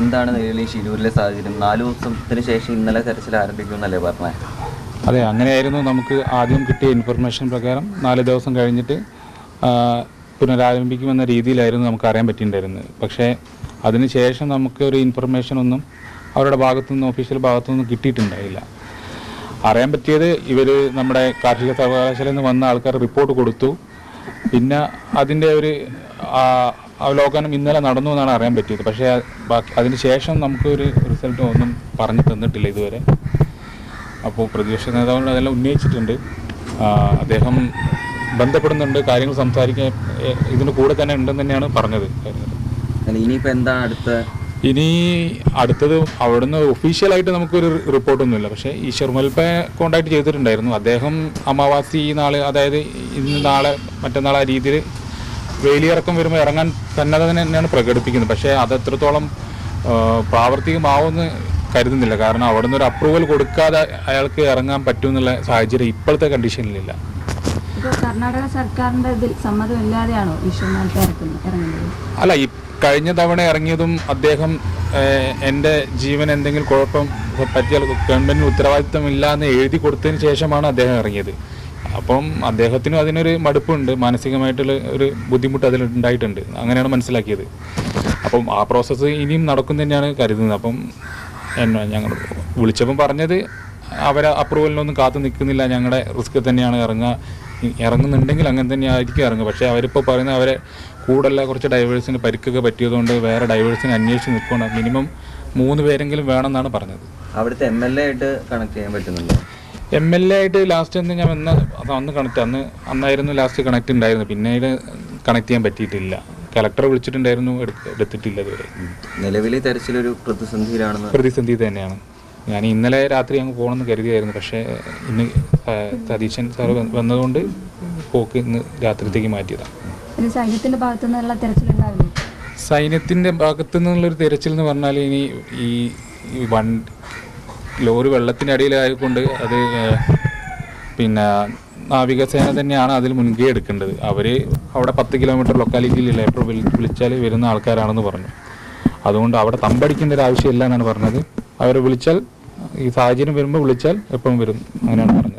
എന്താണ് നിലവിൽ ഈ ഷിരൂരിലെ സാഹചര്യം? നാല് ദിവസത്തിന് ശേഷം ഇന്നലെ തെരച്ചിൽ ആരംഭിക്കുമെന്നല്ലേ പറഞ്ഞത് അതെ അങ്ങനെയായിരുന്നു. നമുക്ക് ആദ്യം കിട്ടിയ ഇൻഫർമേഷൻ പ്രകാരം നാല് ദിവസം കഴിഞ്ഞിട്ട് പുനരാരംഭിക്കുമെന്ന രീതിയിലായിരുന്നു നമുക്ക് അറിയാൻ പറ്റിയിട്ടുണ്ടായിരുന്നത്. പക്ഷേ അതിനുശേഷം നമുക്ക് ഒരു ഇൻഫർമേഷൻ ഒന്നും അവരുടെ ഭാഗത്തുനിന്ന് ഒഫീഷ്യൽ ഭാഗത്തുനിന്ന് കിട്ടിയിട്ടുണ്ടായില്ല. അറിയാൻ പറ്റിയത് ഇവർ നമ്മുടെ കാർഷിക സർവകലാശാലയിൽ നിന്ന് വന്ന ആൾക്കാർ റിപ്പോർട്ട് കൊടുത്തു. പിന്നെ അതിന്റെ ഒരു അവലോകനം ഇന്നലെ നടന്നു എന്നാണ് അറിയാൻ പറ്റിയത്. പക്ഷേ ബാക്കി അതിന് ശേഷം നമുക്കൊരു റിസൾട്ട് ഒന്നും പറഞ്ഞു തന്നിട്ടില്ല ഇതുവരെ. അപ്പോൾ പ്രതിപക്ഷ നേതാവ് അതെല്ലാം ഉന്നയിച്ചിട്ടുണ്ട്. അദ്ദേഹം ബന്ധപ്പെടുന്നുണ്ട് കാര്യങ്ങൾ സംസാരിക്കാൻ ഇതിന് കൂടെ തന്നെ ഉണ്ടെന്ന് തന്നെയാണ് പറഞ്ഞത്. ഇനിയിപ്പോൾ എന്താ അടുത്ത ഇനി അടുത്തത് അവിടുന്ന് ഒഫീഷ്യലായിട്ട് നമുക്കൊരു റിപ്പോർട്ടൊന്നുമില്ല പക്ഷേ ഈ ഷെർമൽപ്പെ കോണ്ടാക്ട് ചെയ്തിട്ടുണ്ടായിരുന്നു. അദ്ദേഹം അമാവാസി നാളെ അതായത് ഇന്ന് നാളെ മറ്റന്നാൾ ആ രീതിയിൽ വേലിയിറക്കം വരുമ്പോൾ ഇറങ്ങാൻ തന്നെ തന്നെയാണ് പ്രകടിപ്പിക്കുന്നത്. പക്ഷേ അത് എത്രത്തോളം പ്രാവർത്തികമാവുമെന്ന് കരുതുന്നില്ല. കാരണം അവിടുന്ന് ഒരു അപ്രൂവൽ കൊടുക്കാതെ അയാൾക്ക് ഇറങ്ങാൻ പറ്റുമെന്നുള്ള സാഹചര്യം ഇപ്പോഴത്തെ കണ്ടീഷനിലില്ല കർണാടക സർക്കാരിന്റെ ഇതിൽ സമ്മതമില്ലാതെയാണോ വിശ്വനാഥ് ഇറങ്ങുന്നത്? അല്ല ഈ കഴിഞ്ഞ തവണ ഇറങ്ങിയതും അദ്ദേഹം എന്റെ ജീവൻ എന്തെങ്കിലും കുഴപ്പം പറ്റിയാൽ ഗവൺമെന്റിന് ഉത്തരവാദിത്തമില്ല എന്ന് എഴുതി കൊടുത്തതിന് ശേഷമാണ് അദ്ദേഹം ഇറങ്ങിയത്. അപ്പം അദ്ദേഹത്തിനും അതിനൊരു മടുപ്പുണ്ട്. മാനസികമായിട്ടുള്ള ഒരു ബുദ്ധിമുട്ട് അതിൽ ഉണ്ടായിട്ടുണ്ട് അങ്ങനെയാണ് മനസ്സിലാക്കിയത്. അപ്പം ആ പ്രോസസ്സ് ഇനിയും നടക്കും തന്നെയാണ് കരുതുന്നത്. അപ്പം എന്നെ ഞങ്ങൾ വിളിച്ചപ്പം പറഞ്ഞത് അവരെ അപ്രൂവലിനൊന്നും കാത്തു നിൽക്കുന്നില്ല. ഞങ്ങളുടെ റിസ്ക് തന്നെയാണ് ഇറങ്ങുക ഇറങ്ങുന്നുണ്ടെങ്കിൽ അങ്ങനെ തന്നെ ആയിരിക്കും ഇറങ്ങുക. പക്ഷേ അവരിപ്പോൾ പറയുന്നത് അവരെ കൂടല്ല കുറച്ച് ഡൈവേഴ്സിന് പരിക്കൊക്കെ പറ്റിയതുകൊണ്ട് വേറെ ഡൈവേഴ്സിനെ അന്വേഷിച്ച് നിൽക്കണം മിനിമം മൂന്ന് പേരെങ്കിലും വേണമെന്നാണ് പറഞ്ഞത്. അവിടുത്തെ എം എൽ എ ആയിട്ട് കണക്ട് ചെയ്യാൻ പറ്റുന്നുണ്ടോ? എം എൽ എ ആയിട്ട് ലാസ്റ്റ് എന്ന് ഞാൻ വന്ന് അന്ന് കണക്ട് അന്ന് അന്നായിരുന്നു ലാസ്റ്റ് കണക്ട് ഉണ്ടായിരുന്നു പിന്നീട് കണക്ട് ചെയ്യാൻ പറ്റിയിട്ടില്ല. കലക്ടറെ വിളിച്ചിട്ടുണ്ടായിരുന്നു എടുത്തിട്ടില്ല ഇതുവരെ. നിലവിലെ തരത്തിലൊരു പ്രതിസന്ധിയിലാണ് പ്രതിസന്ധി തന്നെയാണ്. ഞാൻ ഇന്നലെ രാത്രി അങ്ങ് പോകണമെന്ന് കരുതിയായിരുന്നു. പക്ഷേ ഇന്ന് സതീശൻ സാറ് വന്നതുകൊണ്ട് പോക്ക് ഇന്ന് രാത്രിത്തേക്ക് മാറ്റിയതാണ് സൈന്യത്തിന്റെ ഭാഗത്തു നിന്നുള്ള തിരച്ചിലുണ്ടാവില്ലേ? സൈന്യത്തിന്റെ ഭാഗത്തു നിന്നുള്ളൊരു തിരച്ചിൽ എന്ന് പറഞ്ഞാൽ ഇനി ഈ വൺ ലോറി വെള്ളത്തിന്റെ അടിയിലായിക്കൊണ്ട് അത് പിന്നെ നാവികസേന തന്നെയാണ് അതിൽ മുൻകൈ എടുക്കേണ്ടത്. അവർ അവിടെ പത്ത് കിലോമീറ്റർ ലൊക്കാലിറ്റിയിൽ ലേബർ വിളിച്ചാൽ വരുന്ന ആൾക്കാരാണെന്ന് പറഞ്ഞു. അതുകൊണ്ട് അവിടെ തമ്പടിക്കേണ്ട ഒരു ആവശ്യമില്ല എന്നാണ് പറഞ്ഞത്. അവരെ വിളിച്ചാൽ ഈ സാഹചര്യം വരുമ്പോൾ വിളിച്ചാൽ എപ്പോഴും വരും. അങ്ങനെയാണ് പറഞ്ഞത്.